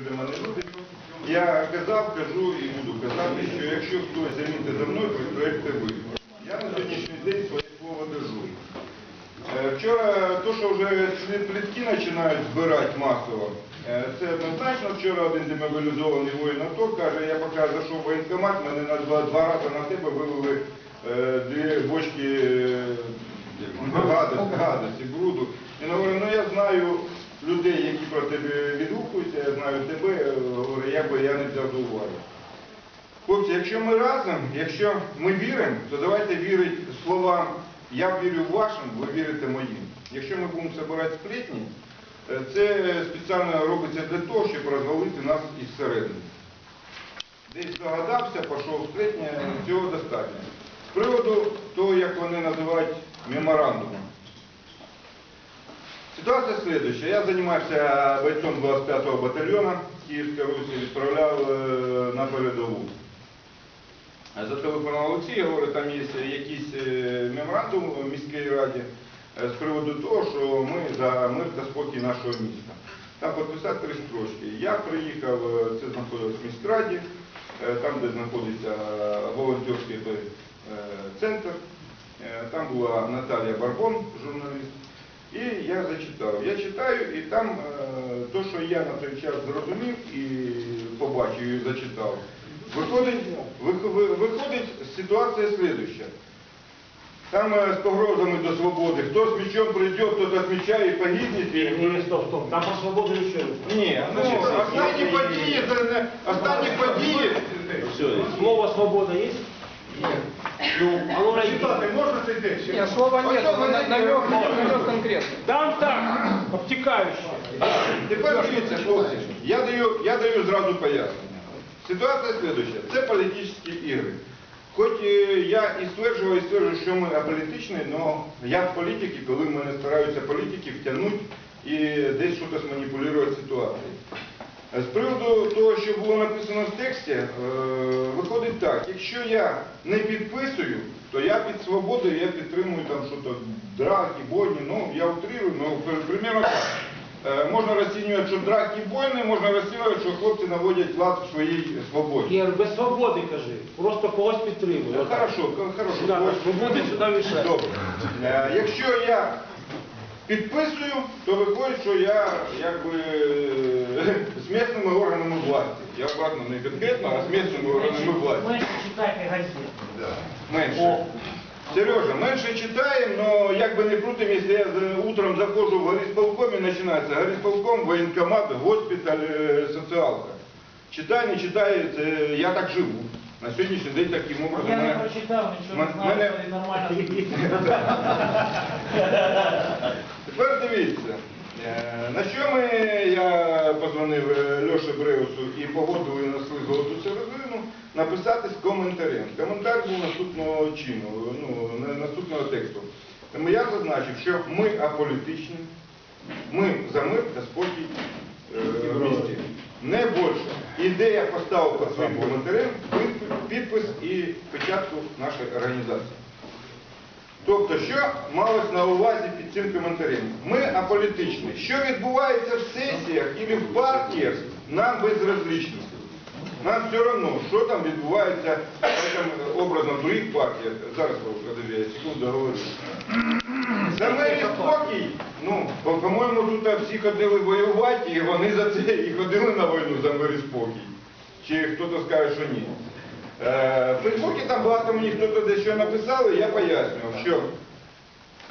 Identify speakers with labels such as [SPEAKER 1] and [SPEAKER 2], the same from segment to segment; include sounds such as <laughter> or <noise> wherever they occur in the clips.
[SPEAKER 1] до мене люди. Я казав, кажу і буду казати, що якщо хтось замінить за мною, проєкти ви. Я на сьогоднішній день своє слово держу. Е, Вчора то, що вже плітки починають збирати масово, е, це однозначно. Вчора один демобілізований воїн АТО каже, я поки зайшов в воєнкомат, мене на два, два рази на себе вивели е, дві бочки гадості, бруду. Він говорить, ну я знаю людей, які про тебе відгукуються, я знаю тебе, е, говорю, як би я не взяв до уваги. Хлопці, якщо ми разом, якщо ми віримо, то давайте вірити словам я вірю вашим, ви вірите моїм. Якщо ми будемо збирати сплетні, е, це спеціально робиться для того, щоб розвалити нас із середини. Десь догадався, пішов сплетня, цього достатньо. З приводу того, як вони називають меморандумом. Ситуація слідуюча. Я займався бойцом 25-го батальйону Київської Русі, відправляв е, на передову. Зателефонував Олексій, говорить, там є якийсь е, меморандум у міській раді е, з приводу того, що ми за мир та спокій нашого міста. Там підписати три строчки. Я приїхав, е, це знаходилось в міськраді, е, там, де знаходиться волонтерський е, центр. Е, Там була Наталія Барбон, журналіст. І я зачитав. Я читаю, і там е, то, що я на той час зрозумів і побачив і зачитав. Виходить, виходить ситуація слідуща. Там е, з погрозами до свободи. Хто з мечом прийде, тот отмічає і погибнет. і-
[SPEAKER 2] Не, не, стоп, стоп. Там про свободу еще.
[SPEAKER 1] Ні, ну, останні події, це не останні події.
[SPEAKER 2] Слово свобода есть?
[SPEAKER 1] Ну,
[SPEAKER 2] А ну
[SPEAKER 1] текст?
[SPEAKER 3] Нет, слова нет,
[SPEAKER 1] що
[SPEAKER 3] намек, намек конкретно.
[SPEAKER 2] Там так, обтекающе.
[SPEAKER 1] Тепер дивіться, хлопці, я даю, я даю зразу пояснення. Ситуація слідуща. Це політичні ігри. Хоч е, я і стверджував, і стверджую, що ми аполітичні, але я в політиці, коли мене стараються політики втягнути і десь щось маніпулювати ситуацією. Е, З приводу того, що було написано в тексті, е, виходить так, якщо я не підписую, то я під свободою, я підтримую там щось драки, бойні, ну я утрирую, ну при- примерно так. Е, Можна розцінювати, що драки бойні, можна розцінювати, що хлопці наводять лад в своїй свободі.
[SPEAKER 2] Ігор, без свободи кажи. Просто когось підтримуй. Отак.
[SPEAKER 1] Хорошо, хорошо.
[SPEAKER 2] Свободи сюди вішай.
[SPEAKER 1] Добре. Якщо я підписую, то виходить, що я якби е, <laughs> з місцевими органами власті. Я обратно не конкретно, а з місцевими органами власті.
[SPEAKER 4] Менше читайте газет.
[SPEAKER 1] Менше. Сережа, менше читаємо, але як би не крутим, якщо я утром заходжу в горисполком і починається горисполком, воєнкомат, госпіталь, е, соціалка. Читай, не читай, це я так живу. На сьогоднішній день таким образом.
[SPEAKER 4] Я не прочитав, нічого не
[SPEAKER 1] Мене-
[SPEAKER 4] знаю, це нормально. <laughs>
[SPEAKER 1] Тепер дивіться, е, на що ми, я позвонив е, Льоші Бреусу і погодили несли золоту середину, написати з коментарем. Коментар був наступного чину, ну, наступного тексту. Тому я зазначив, що ми аполітичні, ми за мир та спокій е, в місті. Не більше. І де я поставив своїм коментарем підпис- і печатку нашої організації. Тобто, що малось на увазі під цим коментарем? Ми аполітичні. Що відбувається в сесіях і в партіях, нам безразлично. Нам все одно, що там відбувається там, образно в других партіях. Зараз, секунду говорю. За і спокій. Ну, по- по-моєму, тут всі ходили воювати, і вони за це і ходили на війну за мир і спокій. Чи хтось скаже, що ні. Е, В Фейсбуці там багато мені хтось дещо написали, я пояснював, що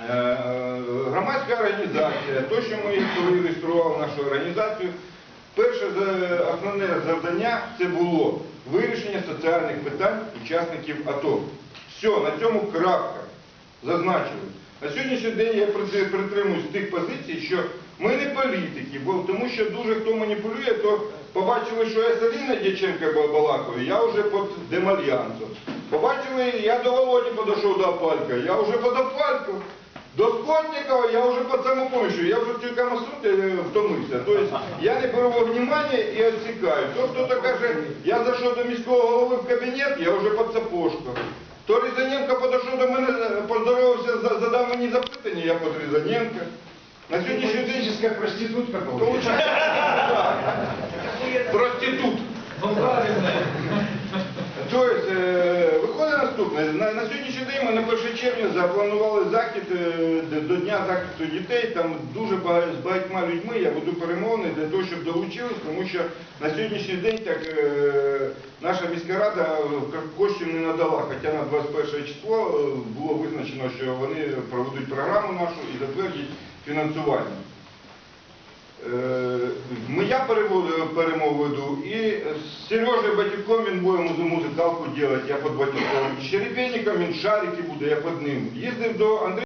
[SPEAKER 1] е, громадська організація, то, що ми коли реєстрували нашу організацію, перше основне завдання це було вирішення соціальних питань учасників АТО. Все, на цьому крапка. Зазначили. На сьогоднішній день я притримуюсь тих позицій, що ми не політики, бо тому що дуже хто маніпулює, то побачили, що я з Аліною Дяченко балакаю, я вже під Демальянцем. Побачили, я до Володі підійшов до Апалька, я вже під Апальку. До Скотникова я вже під самопомощю, я вже в цій камасуті втомився. Тобто я не беру внимання і відсікаю. То хто-то каже, я зайшов до міського голови в кабінет, я вже під сапожку. То Різаненко подошел до мене, е, поздоровався, задав мені запитання, я под Різаненко. На сьогоднішній день
[SPEAKER 5] як проститутка
[SPEAKER 1] получається. <laughs> Проститут. Тобто, на, на сьогоднішній день ми на 1 червня запланували захід е, до Дня захисту дітей. Там дуже багато, з багатьма людьми я буду перемовлений для того, щоб долучились, тому що на сьогоднішній день так е, наша міська рада е, коштів не надала. Хоча на 21 число було визначено, що вони проведуть програму нашу і затвердять фінансування. Я перемову веду, і з Сережею Батюком він буде музикалку робити, я під Батюком. З Черепенником він шарики буде, я під ним. Їздив до Андрія.